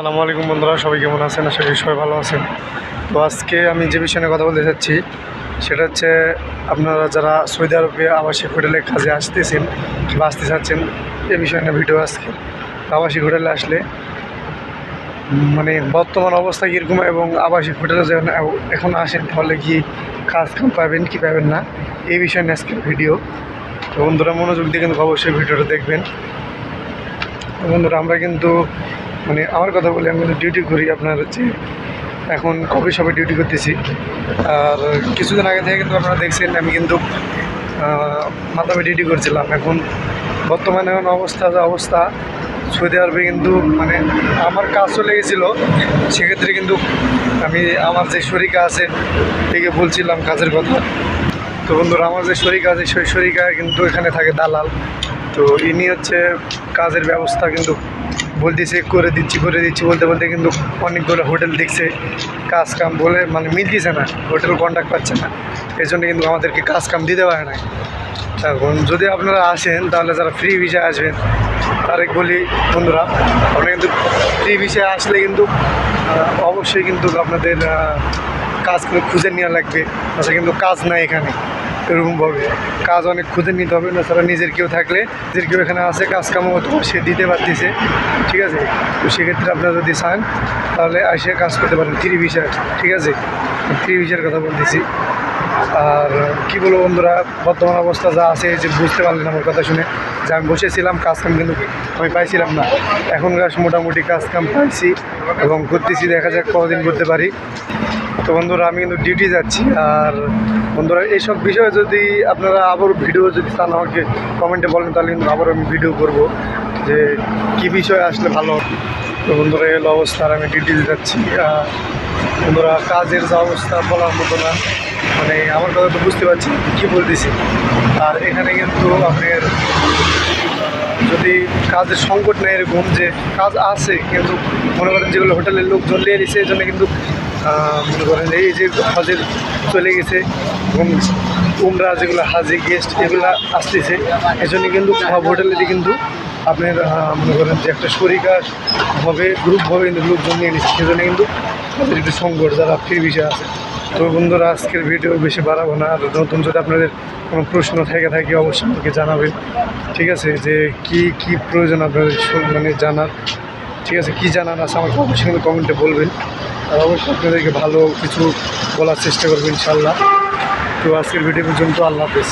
আসসালামু আলাইকুম বন্ধুরা, সবাই কেমন আছেন? আশা করি সবাই ভালো আছেন। তো আজকে আমি যে বিষয়ে নিয়ে কথা বলতে চাচ্ছি সেটা হচ্ছে আপনারা যারা সৌদি আরবে আবাসিক হোটেলে কাজে আসতেছেন বা আসতে চাচ্ছেন, এ বিষয়ে নিয়ে ভিডিও আজকে। আবাসিক হোটেলে আসলে মানে বর্তমান অবস্থা কীরকম এবং আবাসিক হোটেলে যখন এখন আসেন, তাহলে কি কাজ কাম পাবেন কি পাবেন না, এই বিষয়ে নিয়ে আজকের ভিডিও। তো বন্ধুরা, মনোযোগ দিয়ে কিন্তু অবশ্যই ভিডিওটা দেখবেন। বন্ধুরা, আমরা কিন্তু মানে আমার কথা বলি আমি কিন্তু ডিউটি করি আপনার হচ্ছে, এখন কফি শপে ডিউটি করতেছি। আর কিছুদিন আগে থেকে কিন্তু আপনারা দেখছেন, আমি কিন্তু মাধ্যমে ডিউটি করছিলাম। এখন বর্তমানে এখন অবস্থা যা অবস্থা, সৌদি আরবে কিন্তু মানে আমার কাজ চলে গেছিল। সেক্ষেত্রে কিন্তু আমি আমার যে শরিকা আছে, একে বলছিলাম কাজের কথা। তো বন্ধুরা, আমার যে শরিকা আছে, সেই শরিকা কিন্তু এখানে থাকে দালাল। তো ইনি হচ্ছে কাজের ব্যবস্থা কিন্তু বলতেছে, করে দিচ্ছি করে দিচ্ছি, বলতে বলতে কিন্তু অনেকগুলো হোটেল দেখছে কাজ কাম বলে মানে মিলতেছে না, হোটেল কন্ট্যাক্ট পাচ্ছে না। এই জন্য কিন্তু আমাদেরকে কাজ কাম দিতে পারে না এখন যদি আপনারা আসেন, তাহলে যারা ফ্রি ভিসায় আসবেন, তারেক বলি, বন্ধুরা আপনারা কিন্তু ফ্রি ভিসায় আসলে কিন্তু অবশ্যই কিন্তু আপনাদের কাজ খুঁজে নেওয়া লাগবে। তাছাড়া কিন্তু কাজ নাই এখানে। এরকমভাবে। কাজ অনেক খুঁজে নিতে হবে না, তারা নিজের কেউ থাকলে নিজের কেউ এখানে আছে, কাজ কামও তো সে দিতে পারতেছে। ঠিক আছে? তো সেক্ষেত্রে আপনারা যদি চান, তাহলে এসে কাজ করতে পারেন, থ্রি ভিসার। ঠিক আছে? থ্রি ভিসার কথা বলতেছি। আর কি বলব বন্ধুরা, বর্তমান অবস্থা যা আছে যে বুঝতে পারলেন আমার কথা শুনে। যে আমি বসেছিলাম কাজ কাম কিন্তু আমি পাইছিলাম না। এখনকার মোটামুটি কাজ কাম পাইছি এবং করতেছি দেখা যাক কতদিন করতে পারি। তো বন্ধুরা, আমি কিন্তু ডিউটি যাচ্ছি। আর বন্ধুরা, এইসব বিষয়ে যদি আপনারা আবার ভিডিও যদি চান আমাকে কমেন্টে বলেন, তাহলে কিন্তু আবার আমি ভিডিও করব যে কী বিষয়ে আসলে ভালো। হবে। তো বন্ধুরা, এই হলো অবস্থা আমি ডিউটিতে যাচ্ছি। বন্ধুরা, কাজের যা অবস্থা বলার মতো না। মানে আমার কথা তো বুঝতে পারছি, কী বলতেছি। আর এখানে কিন্তু আপনার যদি কাজের সংকট নেই এরকম যে কাজ আছে, কিন্তু মনে করেন যেগুলো হোটেলের লোক জ্বলিয়ে দিচ্ছে এই জন্য কিন্তু মনে করেন এই যে হজের চলে গেছে এবং উমরা যেগুলো হাজি গেস্ট এগুলো আসতেছে এই জন্য কিন্তু সব হোটেলেরই কিন্তু আপনার মনে করেন যে একটা শরিকা হবে গ্রুপভাবে কিন্তু লোকজন নিয়ে নিচ্ছে। সেজন্য কিন্তু তাদের একটু সংকট, যারা ফ্রি বিষয় আছে। তো বন্ধুরা, আজকের ভিডিও বেশি বাড়াবো না। আর নতুন যদি আপনাদের কোনো প্রশ্ন থেকে, থাকে অবশ্যই আমাকে জানাবেন। ঠিক আছে, যে কি কি প্রয়োজন আপনাদের মানে জানার। ঠিক আছে, কী জানান আছে আমাকে অবশ্যই কিন্তু কমেন্টে বলবেন। আর অবশ্যই আপনাদেরকে ভালো কিছু বলার চেষ্টা করবেন ইনশাল্লাহ। তো আজকের ভিডিও পর্যন্ত, আল্লাহ হাফেজ।